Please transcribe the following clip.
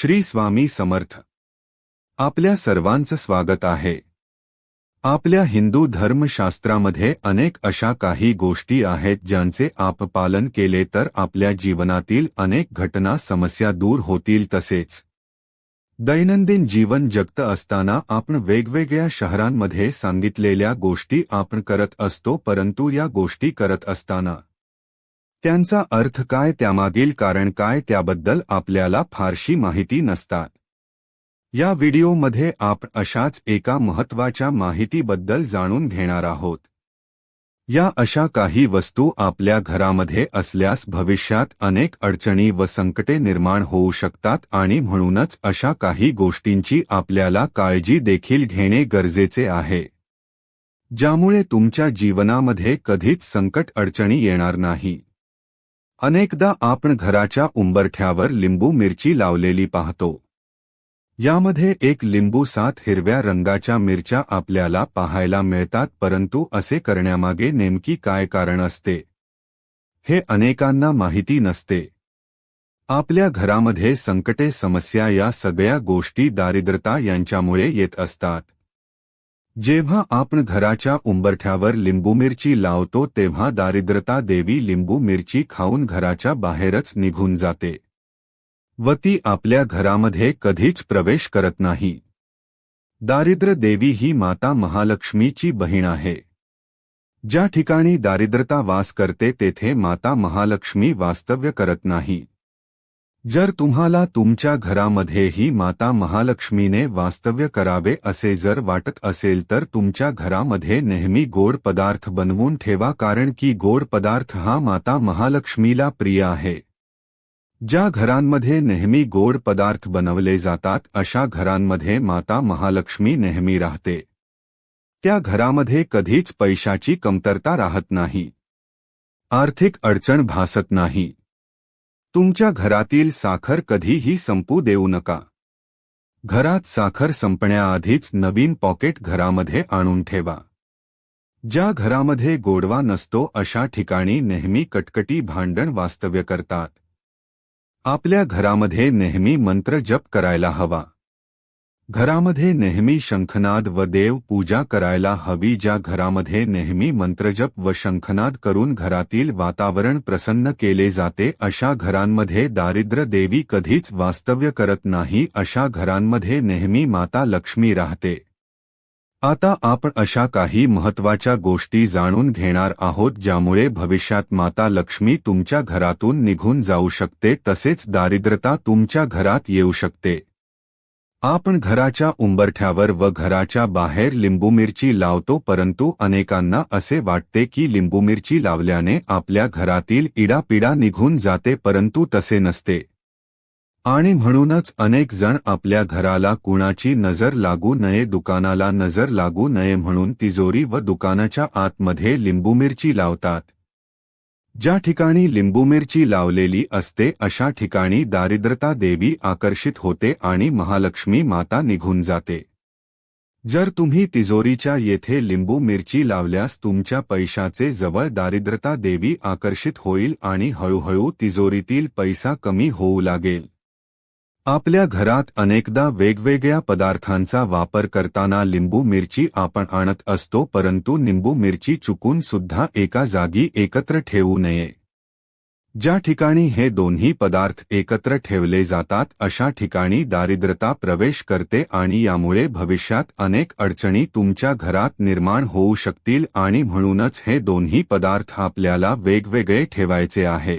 श्री स्वामी समर्थ. आपल्या सर्वांचं स्वागत आहे. आपल्या हिंदू धर्मशास्त्रामध्ये अनेक अशा काही गोष्टी आहेत आप पालन केले तर आपल्या जीवनातील अनेक घटना समस्या दूर होतील तसेच. दैनंदिन जीवन जगत असताना आपण वेगवेगळ्या शहरांमध्ये सांगितलेल्या गोष्टी करत असतो परंतु या गोष्टी करत त्यांचा अर्थ काय त्यामागील कारण काय त्याबद्दल आपल्याला फारशी माहिती नसतात. या व्हिडिओमध्ये आपण अशाच एका महत्त्वाच्या माहितीबद्दल जाणून घेणार आहोत. या अशा काही वस्तू आपल्या घरामध्ये असल्यास भविष्यात अनेक अडचणी व संकटे निर्माण होऊ शकतात आणि म्हणूनच अशा काही गोष्टींची आपल्याला काळजी देखील घेणे गरजेचे आहे. ज्यामुळे तुमच्या जीवनामध्ये कधीच संकट अडचणी येणार नाही. अनेकदा आपण घराच्या उंबरठ्यावर लिंबू मिरची लावलेली पाहतो. यामध्ये एक लिंबू सात हिरव्या रंगाच्या मिरच्या आपल्याला पाहायला मिळतात परंतु असे करण्यामागे नेमकी काय कारण असते? हे अनेकांना माहिती नसते. आपल्या घरामध्ये संकटे समस्या या सगळ्या गोष्टी दारिद्रता यांच्यामुळे येत असतात. जेव्हा आपण घराच्या उंबरठ्यावर लिंबू मिरची लावतो तेव्हा दारिद्रता देवी लिंबू मिरची खाऊन घराच्या बाहेरच निघून जाते. व ती आपल्या घरामध्ये कधीच प्रवेश करत नाही. दारिद्र्य देवी ही माता महालक्ष्मीची बहीण आहे. ज्या ठिकाणी दारिद्रता वास करते तेथे माता महालक्ष्मी वास्तव्य करत नाही. जर तुम्हाला तुमच्या घरामध्येही माता महालक्ष्मीने वास्तव्य करावे असे जर वाटत असेल तर तुमच्या घरामध्ये नेहमी गोड पदार्थ बनवून ठेवा कारण की गोड पदार्थ हा माता महालक्ष्मीला प्रिय आहे. ज्या घरांमध्ये नेहमी गोड पदार्थ बनवले जातात अशा घरांमध्ये माता महालक्ष्मी नेहमी राहते. त्या घरामध्ये कधीच पैशाची कमतरता राहत नाही. आर्थिक अडचण भासत नाही. तुमच्या घरातील साखर कधीही संपू देऊ नका. घरात साखर संपण्याआधीच नवीन पॉकेट घरामध्ये आणून ठेवा. ज्या घरामध्ये गोडवा नसतो अशा ठिकाणी नेहमी कटकटी भांडण वास्तव्य करतात. आपल्या घरामध्ये नेहमी मंत्र जप करायला हवा. घरामध्ये नेहमी शंखनाद व देव पूजा करायला हवी ज्या घरामध्ये नेहमी मंत्रजप व शंखनाद करून घरातील वातावरण प्रसन्न केले जाते अशा घरांमध्ये दारिद्र्य देवी कधीच वास्तव्य करत नाही अशा घरांमध्ये नेहमी माता लक्ष्मी राहते. आता आपण अशा काही महत्त्वाच्या गोष्टी जाणून घेणार आहोत ज्यामुळे भविष्यात माता लक्ष्मी तुमच्या घरातून निघून जाऊ शकते तसेच दारिद्रता तुमच्या घरात येऊ शकते. आपण घराच्या उंबरठ्यावर व घराच्या बाहेर लिंबू मिरची लावतो परंतु अनेकांना असे वाटते की लिंबू मिरची लावल्याने आपल्या घरातील इडापिडा निघून जाते परंतु तसे नसते. आणि म्हणूनच अनेक जण आपल्या घराला कुणाची नजर लागू नये दुकानाला नजर लागू नये म्हणून तिजोरी व दुकानाच्या आतमध्ये लिंबू मिरची लावतात. ज्या ठिकाणी लिंबू मिरची लावलेली असते अशा ठिकाणी दारिद्रता देवी आकर्षित होते आणि महालक्ष्मी माता निघून जाते. जर तुम्ही तिजोरीच्या येथे लिंबू मिरची लावल्यास तुमच्या पैशाचे जवळ दारिद्रता देवी आकर्षित होईल आणि हळूहळू तिजोरीतील पैसा कमी होऊ लागेल. आपल्या घरात अनेकदा वेगवेगळ्या पदार्थांचा वापर करताना लिंबू मिरची आपण आणत असतो परंतु लिंबू मिरची चुकून सुद्धा एका जागी एकत्र ठेवू नये. ज्या ठिकाणी हे दोन्ही पदार्थ एकत्र ठेवले जातात अशा ठिकाणी दारिद्रता प्रवेश करते आणि यामुळे भविष्यात अनेक अडचणी तुमच्या घरात निर्माण होऊ शकतील आणि म्हणूनच हे दोन्ही पदार्थ आपल्याला वेगवेगळे ठेवायचे आहे.